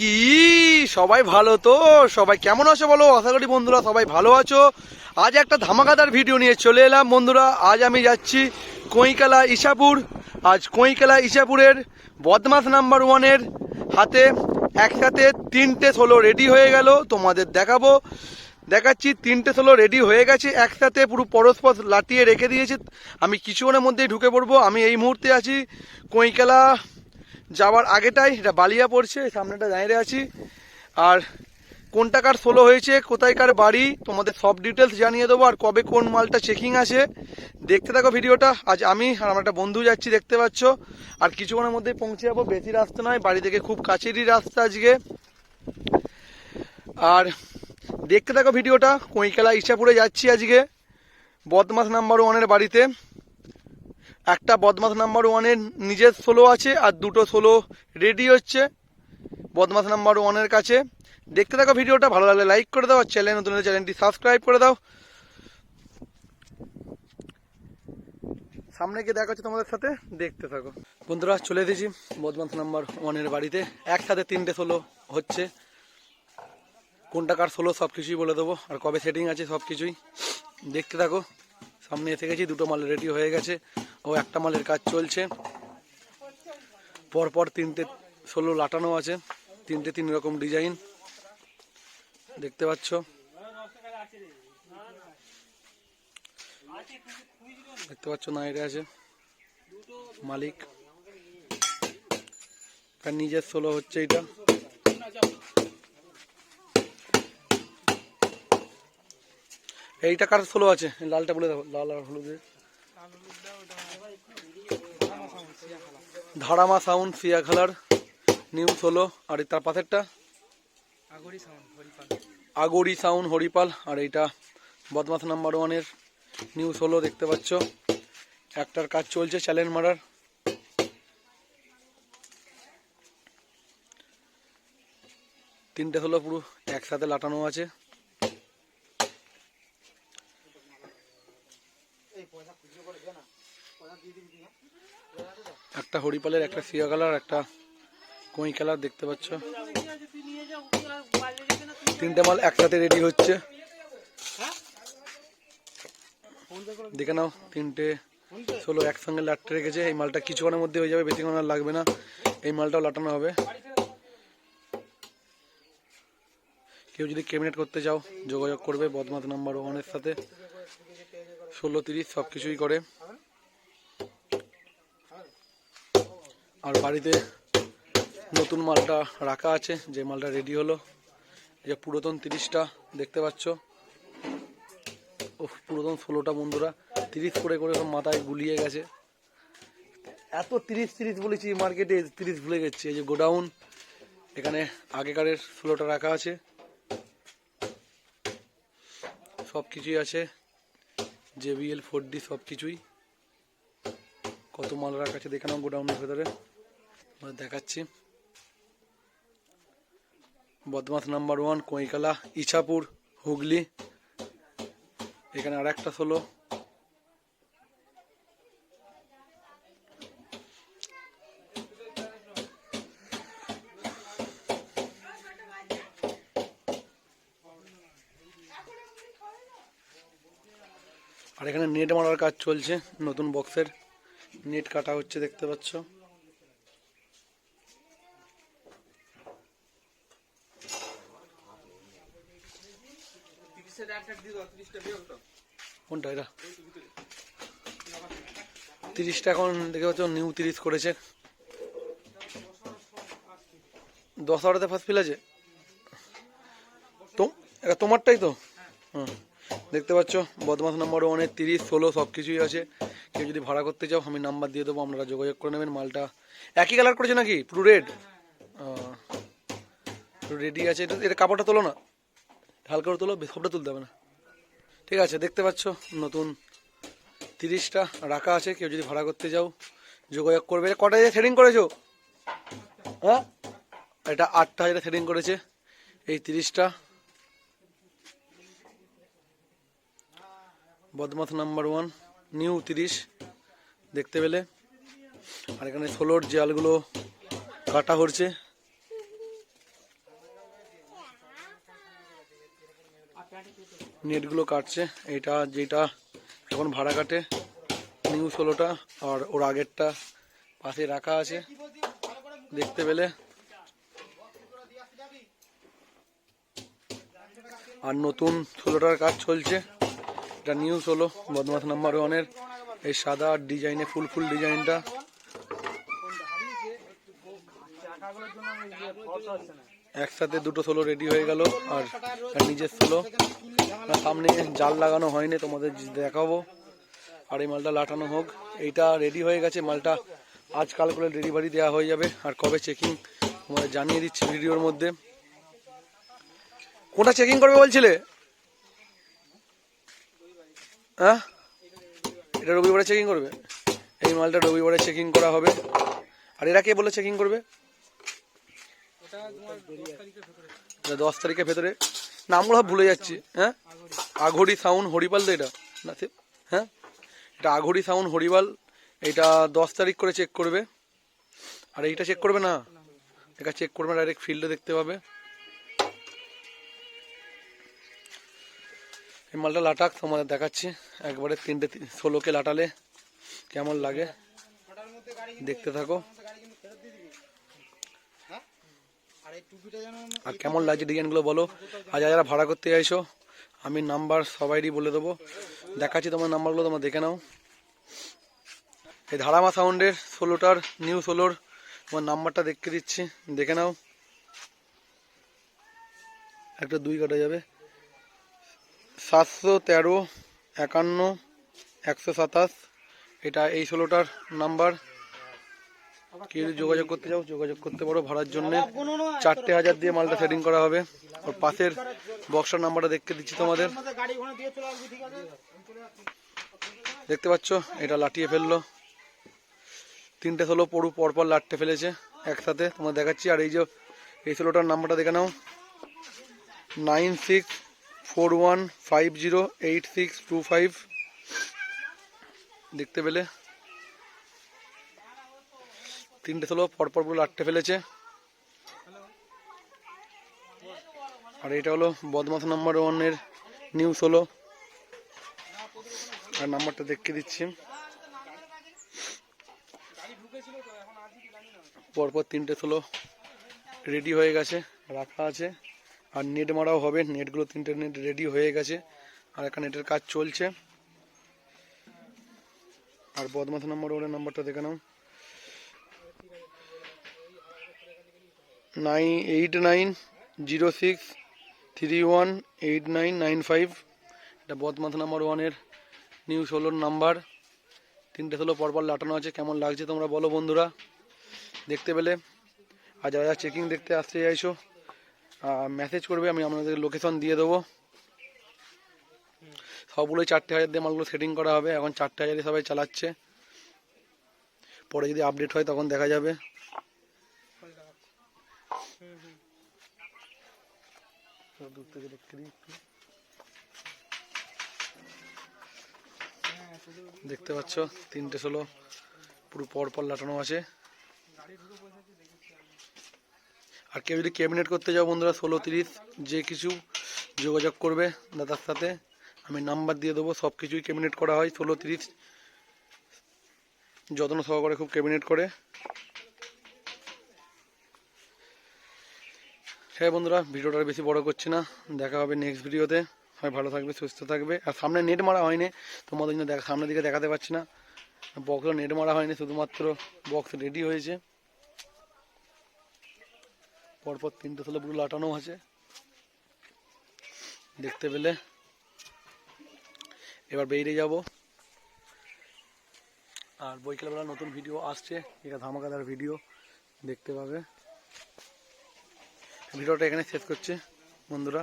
কি? সবাই ভালো তো? সবাই কেমন আছো বলো? আশা করি বন্ধুরা সবাই ভালো আছো। আজ একটা ধামাকাদার ভিডিও নিয়ে চলে এলাম বন্ধুরা। আজ আমি যাচ্ছি কইকালা ইসাপুর আজ কইকালা ইসাপুরের বদমাস নাম্বার ওয়ানের হাতে একসাথে তিনটে ষোলো রেডি হয়ে গেল। তোমাদের দেখাবো। দেখাচ্ছি, তিনটে ষোলো রেডি হয়ে গেছে। একসাথে পুরো পরস্পর লাটিয়ে রেখে দিয়েছে। আমি কিছুক্ষণের মধ্যেই ঢুকে পড়ব। আমি এই মুহূর্তে আছি কইকালা যাওয়ার আগেটাই, এটা বালিয়া পড়ছে সামনেটা দাঁড়িয়ে আছি। আর কোনটা কার সোলো হয়েছে, কোথায়কার বাড়ি, তোমাদের সব ডিটেলস জানিয়ে দেবো, আর কবে কোন মালটা চেকিং আছে, দেখতে থাকো ভিডিওটা। আজ আমি আর আমার একটা বন্ধু যাচ্ছি, দেখতে পাচ্ছ। আর কিছুক্ষণের মধ্যেই পৌঁছে যাব, বেশি রাস্তা নয়, বাড়ি থেকে খুব কাছেরই রাস্তা আজকে। আর দেখতে থাকো ভিডিওটা কইকেলা ইচ্ছাপুরে যাচ্ছি আজকে, বদমাস নাম্বার ওয়ানের বাড়িতে। একটা বদমাস নাম্বার ওয়ানের নিজের সোলো আছে আর দুটো সোলো রেডি হচ্ছে বদমাস নাম্বার ওয়ানের কাছে। দেখতে থাকো ভিডিওটা, ভালো লাগলে লাইক করে দাও আর চ্যানেল নতুন চ্যানেলটি সাবস্ক্রাইব করে দাও। সামনে গিয়ে দেখা হচ্ছে তোমাদের সাথে, দেখতে থাকো। বন্ধুরা, চলে এসেছি বদমাস নাম্বার ওয়ানের বাড়িতে। একসাথে তিনটে সোলো হচ্ছে। কোনটা কার সোলো সব কিছুই বলে দেবো। আর কবে সেটিং আছে সব কিছুই দেখতে থাকো। সামনে এসে গেছি, দুটো মাল রেডি হয়ে গেছে। ও একটা মালের কাজ চলছে। পরপর তিনটে ষোলো লাটানো আছে, তিনটে তিন রকম ডিজাইন। দেখতে পাচ্ছ। দেখতে পাচ্ছ না, এটা আছে মালিক। তার নিজের ষোলো হচ্ছে এটা। এইটা কার ষোলো আছে? লালটা বলে দাও, লাল আর হলুদের। ধারামা সাউন্ড সিয়া খালার নিউ ষোলো আর তার পাশেরটা? আগরি সাউন্ড হরিপাল। আর এইটা বদমাস নাম্বার ওয়ানের নিউ ষোলো দেখতে পাচ্ছ। একটার কাজ চলছে, চ্যালেঞ্জ মারার। তিনটে ষোলো পুরো একসাথে লাটানো আছে। একটা হরিপালের একটা সিয়া কালার, একটা কই কালার দেখতে পাচ্ছ? তিনটে মাল একসাথে রেডি হচ্ছে। দেখে নাও, তিনটে ষোলো একসঙ্গে লাটতে রেখেছে। এই মালটা কিছুক্ষণের মধ্যে হয়ে যাবে বেশিক্ষণ আর লাগবে না। এই মালটাও লাটানো হবে। কেউ যদি ক্যাবিনেট করতে চাও, যোগাযোগ করবে বদমাস নাম্বার ওয়ানের সাথে। ষোলো, তিরিশ সব কিছুই করে। আর বাড়িতে নতুন মালটা রাখা আছে, যে মালটা রেডি হলো। যে পুরাতন তিরিশটা দেখতে পাচ্ছ। ও পুরাতন ষোলোটা বন্ধুরা। তিরিশ করে করে সব মাথায় গুলিয়ে গেছে। এত তিরিশ তিরিশ বলেছি মার্কেটে তিরিশ ভুলে গেছি। এই যে গোডাউন, এখানে আগেকারের ষোলোটা রাখা আছে। সব কিছুই আছে। জেবিএল ফোর ডি সব কিছুই কত মাল রাখা আছে দেখে নাও গোডাউনের ভেতরে। আমরা দেখাচ্ছি। বদমাস নাম্বার ওয়ান, কইকালা, ইছাপুর, হুগলি। এখানে আর একটা ষোলো। এখানে নেট মারার কাজ চলছে, নতুন বক্সের নেট কাটা হচ্ছে, দেখতে পাচ্ছ। কোনটা এটা? তিরিশটা এখন দেখে পাচ্ছ নিউ তিরিশ করেছে। দশ হাজারতে ফার্স্ট ফিল আছে? তো তোমারটাই তো? হুম। দেখতে পাচ্ছ, বদমাস নাম্বার ওয়ানের তিরিশ, ষোলো সব কিছুই আছে। কেউ যদি ভাড়া করতে চাও, আমি নাম্বার দিয়ে দেবো, আপনারা যোগাযোগ করে নেবেন, মালটা একই কালার করেছে নাকি? পুরো রেড রেডি আছে। এটা এটা কাপড়টা তোলো না। হালকা করে তোলো, সবটা তুলতে হবে না। ঠিক আছে, দেখতে পাচ্ছ, নতুন তিরিশটা রাখা আছে। কেউ যদি ভাড়া করতে যাও যোগাযোগ করবে। কটা হাজার থ্রেডিং করেছ? হ্যাঁ? এটা আটটা হাজার থ্রেডিং করেছে। এই তিরিশটা বদমাথ নাম্বার ওয়ান, নিউ তিরিশ, দেখতে পেলে। আর এখানে ষোলোর জালগুলো কাটা হচ্ছে। নেটগুলো কাটছে এটা যেটা এখন ভাড়া কাটে, নিউ ষোলোটা, আর ওর আগেরটা পাশে রাখা আছে, দেখতে পেলে। আর নতুন ষোলোটার কাজ চলছে। এটা নিউ ষোলো বদমাস নাম্বার ওয়ানের এই সাদা ডিজাইনে ফুল ফুল ডিজাইনটা একসাথে দুটো সোলো রেডি হয়ে গেল, আর নিজের সোলো সামনে জাল লাগানো হয়নি, তোমাদের দেখাবো। আর এই মালটা লাটানো হোক। এইটা রেডি হয়ে গেছে, মালটা আজকাল করে ডেলিভারি দেওয়া হয়ে যাবে। আর কবে চেকিং তোমাদের জানিয়ে দিচ্ছি ভিডিওর মধ্যে। কোনটা চেকিং করবে বলছিলে? হ্যাঁ? এটা রবিবারে চেকিং করবে। এই মালটা রবিবারে চেকিং করা হবে। আর এরা কে বলে চেকিং করবে? দশ তারিখের ভেতরে। নামগুলো ভুলে যাচ্ছি। হ্যাঁ? আঘড়ি সাউন্ড হরিপাল তো এটা। না হ্যাঁ? এটা আঘড়ি সাউন্ড হরিপাল। এটা দশ তারিখ করে চেক করবে। আর এইটা চেক করবে না? এটা চেক করবে ডাইরেক্ট ফিল্ডে দেখতে পাবে। এই মালটা লাটাক, তোমাদের দেখাচ্ছি। একবারে তিনটে ষোলোকে লাটালে কেমন লাগে? দেখতে থাকো। আর কেমন লাগছে ডিজাইনগুলো বলো? আর যারা ভাড়া করতে চাইছো, আমি নাম্বার সবাইরই বলে দেবো। দেখাচ্ছি তোমার নাম্বারগুলো, তোমরা দেখে নাও। এই ধারামা সাউন্ডের ষোলোটার, নিউ ষোলোর, তোমার নাম্বারটা দেখে দিচ্ছি। দেখে নাও। একটা দুই কাটা যাবে। সাতশো তেরো, একান্ন, একশো সাতাশ। এটা এই ষোলোটার নাম্বার। কেউ যোগাযোগ করতে চাও, যোগাযোগ করতে পারো ভাড়ার জন্য। চারটে হাজার দিয়ে মালটা সেটিং করা হবে। ওর পাশের বক্সার নাম্বারটা দেখতে দিচ্ছি তোমাদের। দেখতে পাচ্ছ? এটা লাটিয়ে ফেলল। তিনটে ষোলো পড়ু পরপর লাটতে ফেলেছে একসাথে। তোমার দেখাচ্ছি। আর এই যে, এই ষোলোটার নাম্বারটা দেখে নাও। Nine six four one five zero eight six two five দেখতে পেলে? তিনটে ষোলো, পরপর পুরো লাটতে ফেলেছে। আর এটা হলো বদমাস নাম্বার ওয়ানের নিউ ষোলো। আর নাম্বারটা দেখে দিচ্ছি। পরপর তিনটে ষোলো। রেডি হয়ে গেছে, রাখা আছে। আর নেট মারাও হবে। নেটগুলো তিনটে নেট রেডি হয়ে গেছে। আর একটা নেটের কাজ চলছে। আর বদমাস নাম্বার ওয়ানের নাম্বারটা দেখে নাও। Nine eight nine zero six three one eight nine nine five এটা বদমাস নাম্বার ওয়ানের নিউ ষোলোর নাম্বার তিনটে ষোলো পরপর লাটানো আছে। কেমন লাগছে তোমরা বলো বন্ধুরা। দেখতে পেলে। আর যারা চেকিং দেখতে আসতে চাইছো। মেসেজ করবে আমি আপনাদের লোকেশন দিয়ে দেবো। সবগুলোই চারটে হাজার দিয়ে মালগুলো সেটিং করা হবে এখন চারটে হাজারে সবাই চালাচ্ছে। পরে যদি আপডেট হয় তখন দেখা যাবে। দূর থেকে দেখতে দিই একটু। দেখতে পাচ্ছ তিনটে ষোলো পুরো পর পর লাটানো আছে। আর কেউ যদি ক্যাবিনেট করতে যাও বন্ধুরা, ষোলো তিরিশ যে কিছু যোগাযোগ করবে দাদার সাথে, আমি নাম্বার দিয়ে দেবো, সব কিছুই ক্যাবিনেট করা হয়, ষোলো তিরিশ। যত্ন সহকারে খুব ক্যাবিনেট করে। হ্যাঁ বন্ধুরা, ভিডিওটা বেশি বড় করছি না। দেখা হবে নেক্সট ভিডিওতে হয় ভালো থাকবে, সুস্থ থাকবে। আর সামনে নেট মারা হয়নি, তোমাদের জন্য দেখা সামনের দিকে দেখাতে পারছি না। বক্সও নেট মারা হয়নি, শুধুমাত্র বক্স রেডি হয়েছে। পরপর তিনটে ষোলো পুরো লাটানো আছে দেখতে পেলে। এবার বেরিয়ে যাব। আর বৈকালবেলা নতুন ভিডিও আসছে। এটা ধামাকাদার ভিডিও দেখতে পাবে। ভিডিওটা এখানে শেষ করছে বন্ধুরা।